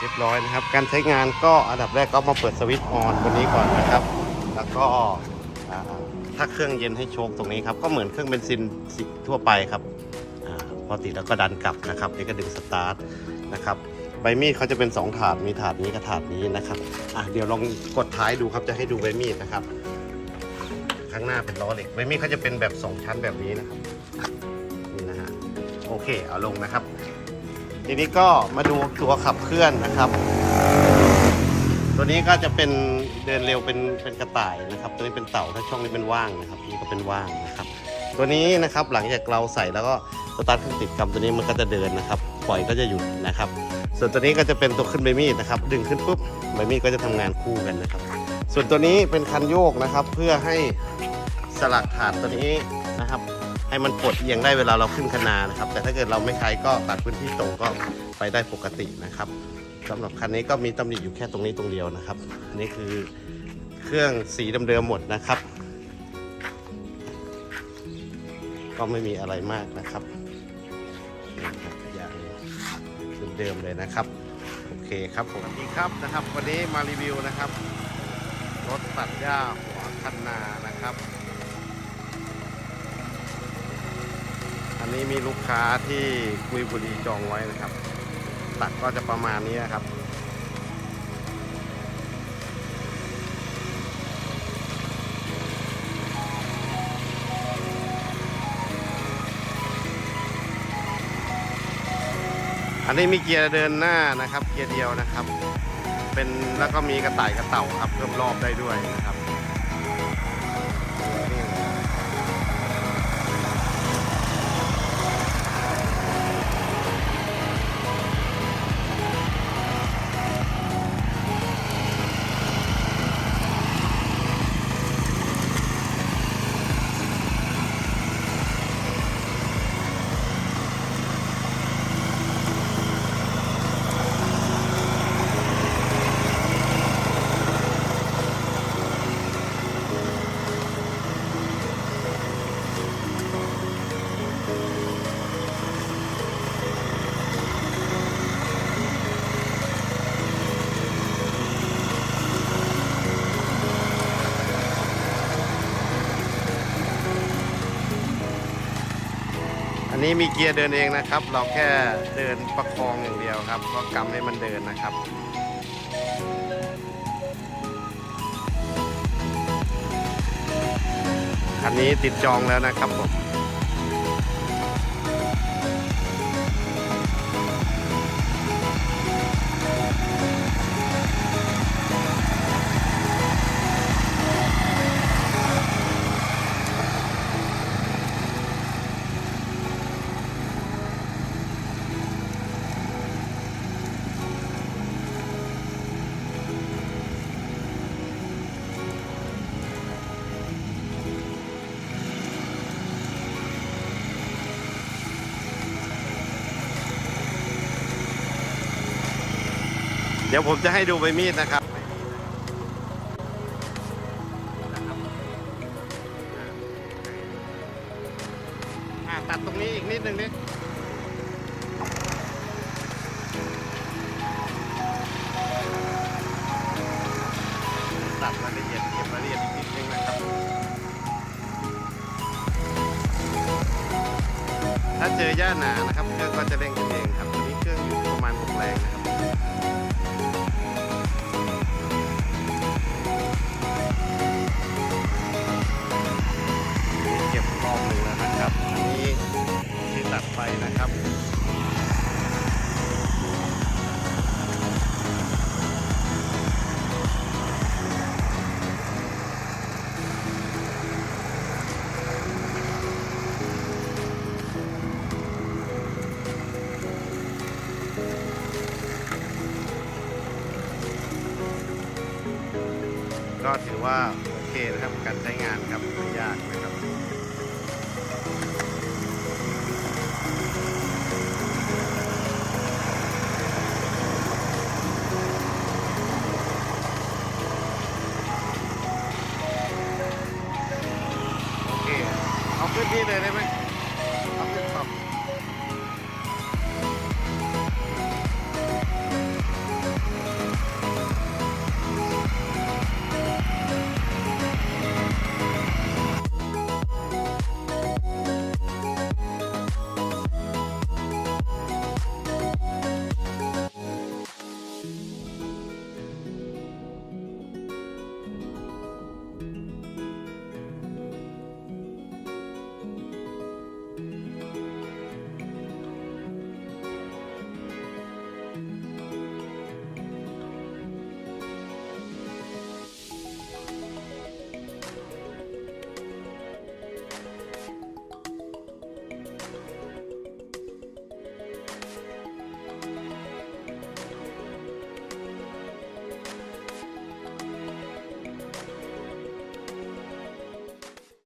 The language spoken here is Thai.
เรียบร้อยนะครับ การใช้งานก็อันดับแรกก็มาเปิดสวิตช์ออนบนนี้ก่อนนะครับ แล้วก็ถ้าเครื่องเย็นให้โชคตรงนี้ครับ ก็เหมือนเครื่องเบนซินสิทั่วไปครับอพอติดแล้วก็ดันกลับนะครับนี่ก็ดึงสตาร์ทนะครับใบมีดเขาจะเป็น 2 ถาด มีถาดนี้กับถาดนี้นะครับอะเดี๋ยวลองกดท้ายดูครับ จะให้ดูใบมีดนะครับ ข้างหน้าเป็นล้อเหล็ก ใบมีดเขาจะเป็นแบบ 2 ชั้นแบบนี้นะครับ นี่นะฮะ โอเค เอาลงนะครับ ทีนี้ก็มาดูตัวขับเคลื่อนนะครับ ตัวนี้ก็จะเป็นเดินเร็วเป็นเป็นกระต่ายนะครับ ตัวนี้เป็นเต่าถ้าช่องนี้เป็นว่างนะครับนี่ก็เป็นว่างนะครับ ตัวนี้นะครับหลังจากเราใส่แล้วก็สตาร์ทเครื่องติดกำตัวนี้มันก็จะเดินนะครับ ปล่อยก็จะหยุดนะครับ ส่วนตัวนี้ก็จะเป็นตัวขึ้นใบมีดนะครับ ดึงขึ้นปุ๊บใบมีดก็จะทำงานคู่กันนะครับ ส่วนตัวนี้เป็นคันโยกนะครับ เพื่อให้สลักถาดตัวนี้นะครับ ให้มันปลดเอียงได้เวลาเราขึ้นคนานะครับ แต่ถ้าเกิดเราไม่ใช้ก็ตัดพื้นที่ตรงก็ไปได้ปกตินะครับสำหรับคันนี้ก็มีตำหนิอยู่แค่ตรงนี้ตรงเดียวนะครับอันนี้คือเครื่องสีเดิมๆหมดนะครับ ก็ไม่มีอะไรมากนะครับนี่ครับอย่างเดิมๆเลยนะครับโอเคครับผมสวัสดีครับนะครับ วันนี้มารีวิวนะครับรถตัดหญ้าหัวคันนานะครับ นี้มีลูกค้าที่กุยบุรีจองไว้นะครับ ตัดก็จะประมาณนี้ครับ อันนี้มีเกียร์เดินหน้านะครับ เกียร์เดียวนะครับ เป็นแล้วก็มีกระต่ายกระเต่าครับเพิ่มรอบได้ด้วยนะครับ นนี้มีเกียร์เดินเองนะครับ เราแค่เดินประคองอย่างเดียวครับ ก็กำให้มันเดินนะครับคันนี้ติดจองแล้วนะครับผม เดี๋ยวผมจะให้ดูใบมีดนะครับตัดตรงนี้อีกนิดนึงนิดตัดราละเอียดเก็บราละเอียดอีกนิดนึงนะครับ ถ้าเจอหญ้าหนานะครับเครื่องก็จะเร่งขึ้นเองครับตัวนี้เครื่องอยู่ประมาณ6แรงนะครับ นะครับ ก็ถือว่าโอเคนะครับการใช้งานครับไม่ยากนะครับ